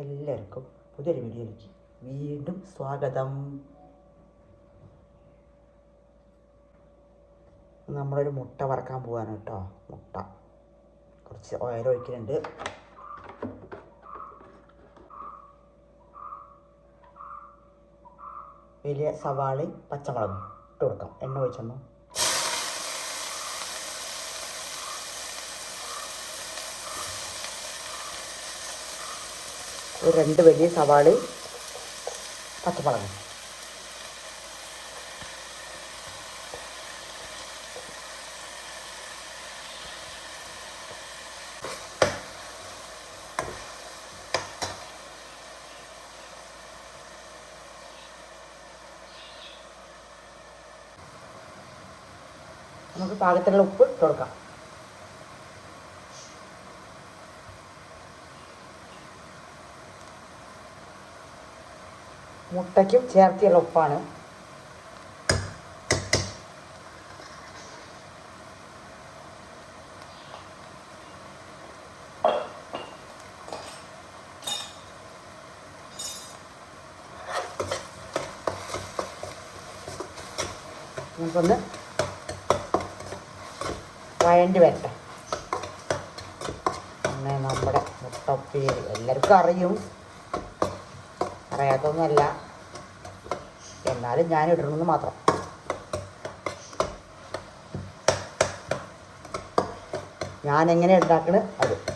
എല്ലാവർക്കും പുതിയൊരു വീഡിയോയിലേക്ക് വീണ്ടും സ്വാഗതം. നമ്മളൊരു മുട്ട വറക്കാൻ പോവാണ് കേട്ടോ. മുട്ട. കുറച്ച് ഓയിൽ വലിയ സവാളയും പച്ചമുളകും ഇട്ട് കൊടുക്കാം. എണ്ണ ഒഴിച്ചെണ്ണു. ഒരു രണ്ട് വലിയ സവാളയും പച്ചമുളകും. നമുക്ക് പാകത്തിനുള്ള ഉപ്പ് കൊടുക്കാം. മുട്ടയ്ക്കും ചേർത്തിയുള്ള ഉപ്പാണ്. നമുക്കൊന്ന് വഴണ്ടി വരട്ടെ. അങ്ങനെ നമ്മുടെ മുട്ടപ്പേര് എല്ലാവർക്കും അറിയും. അറിയാത്തൊന്നുമല്ല എന്നാലും ഞാൻ ഇടണമെന്ന് മാത്രം. ഞാൻ എങ്ങനെ ഉണ്ടാക്കണ്? അത്.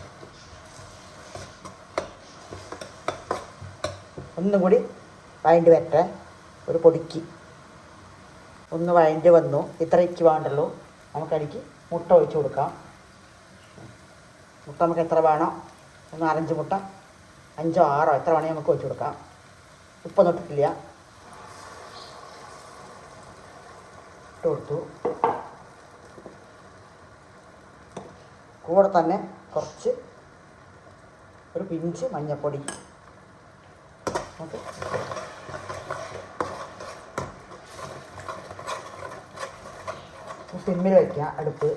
ഒന്നും കൂടി വഴണ്ടി വരട്ടെ. ഒരു പൊടിക്ക്. ഒന്ന് വഴണ്ടി വന്നു. ഇത്രയ്ക്ക് വേണ്ടല്ലോ. നമുക്കടിക്ക് മുട്ട ഒഴിച്ച് കൊടുക്കാം. മുട്ട നമുക്ക് എത്ര വേണം? ഒന്ന് നാലഞ്ച് മുട്ട. അഞ്ചോ ആറോ? എത്ര വേണമെങ്കിൽ നമുക്ക് ഒഴിച്ച് കൊടുക്കാം. ഉപ്പൊന്നും ഇട്ടിട്ടില്ല. ഇട്ട് കൊടുത്തു കൂടെ തന്നെ കുറച്ച് ഒരു പിഞ്ച് മഞ്ഞൾപ്പൊടി സിമ്മിൽ വയ്ക്കുക അടുപ്പ്.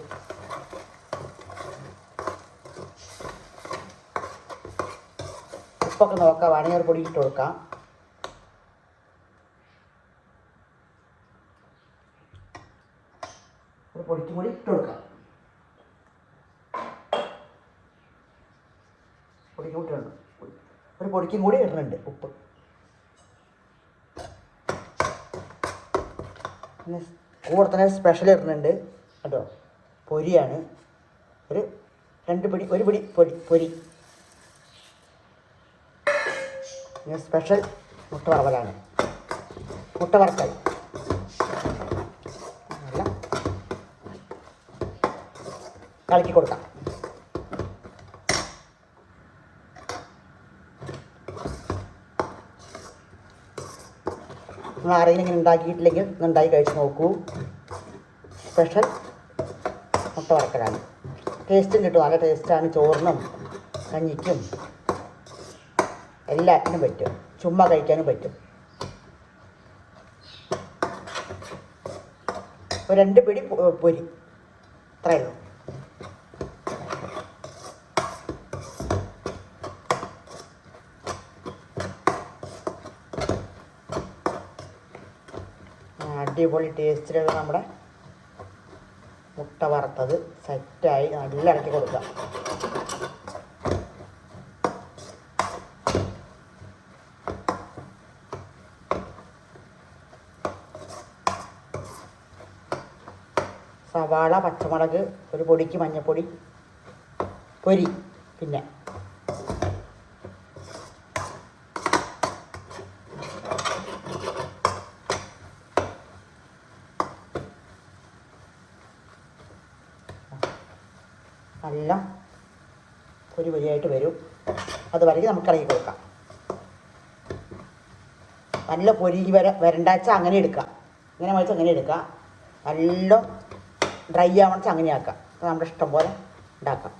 ഉപ്പൊക്കെ നോക്കാം. വേണമെങ്കിൽ ഒരു പൊടി ഇട്ട് കൊടുക്കാം ഒരു പൊടിക്കും കൂടി ഇട്ട് കൊടുക്കാം. പൊടിക്കും ഇടണം ഒരു പൊടിക്കും കൂടി ഇടുന്നുണ്ട് ഉപ്പ്. പിന്നെ കൂടെ തന്നെ സ്പെഷ്യൽ ഇടുന്നുണ്ട് കേട്ടോ പൊരിയാണ്. ഒരു രണ്ട് പിടി ഒരു പിടി പൊടി പൊരി. പിന്നെ സ്പെഷ്യൽ മുട്ട വറവലാണ്. മുട്ട വറുക്കൽ നല്ല കളക്കി കൊടുക്കാം നിങ്ങൾ ആരെങ്കിലും ഇങ്ങനെ ഉണ്ടാക്കിയിട്ടില്ലെങ്കിൽ ഉണ്ടാക്കി കഴിച്ച് നോക്കൂ. സ്പെഷ്യൽ മുട്ട വറക്കലാണ്. ടേസ്റ്റും കിട്ടും. നല്ല ടേസ്റ്റാണ് ചോറിനും കഞ്ഞിക്കും എല്ലാത്തിനും പറ്റും. ചുമ്മാ കഴിക്കാനും പറ്റും. ഒരു രണ്ട് പിടി പൊരി. അത്രയേ ഉള്ളൂ. അടിപൊളി ടേസ്റ്റിലുള്ള നമ്മുടെ മുട്ട വറുത്തത് സെറ്റായി നല്ല ഇറക്കി കൊടുക്കുക. സവാള പച്ചമുളക് ഒരു പൊടിക്ക് മഞ്ഞൾപ്പൊടി പൊരി പിന്നെ നല്ല പൊരി പൊരിയായിട്ട് വരും. അത് വരയ്ക്ക് നമുക്ക് ഇറങ്ങി കൊടുക്കാം. നല്ല പൊരി വര വരണ്ടാച്ച അങ്ങനെ എടുക്കാം ഇങ്ങനെ മറിച്ച് അങ്ങനെ എടുക്കാം നല്ല ഡ്രൈ ആവണച്ച അങ്ങനെ ആക്കാം നമ്മുടെ ഇഷ്ടം പോലെ ഉണ്ടാക്കാം.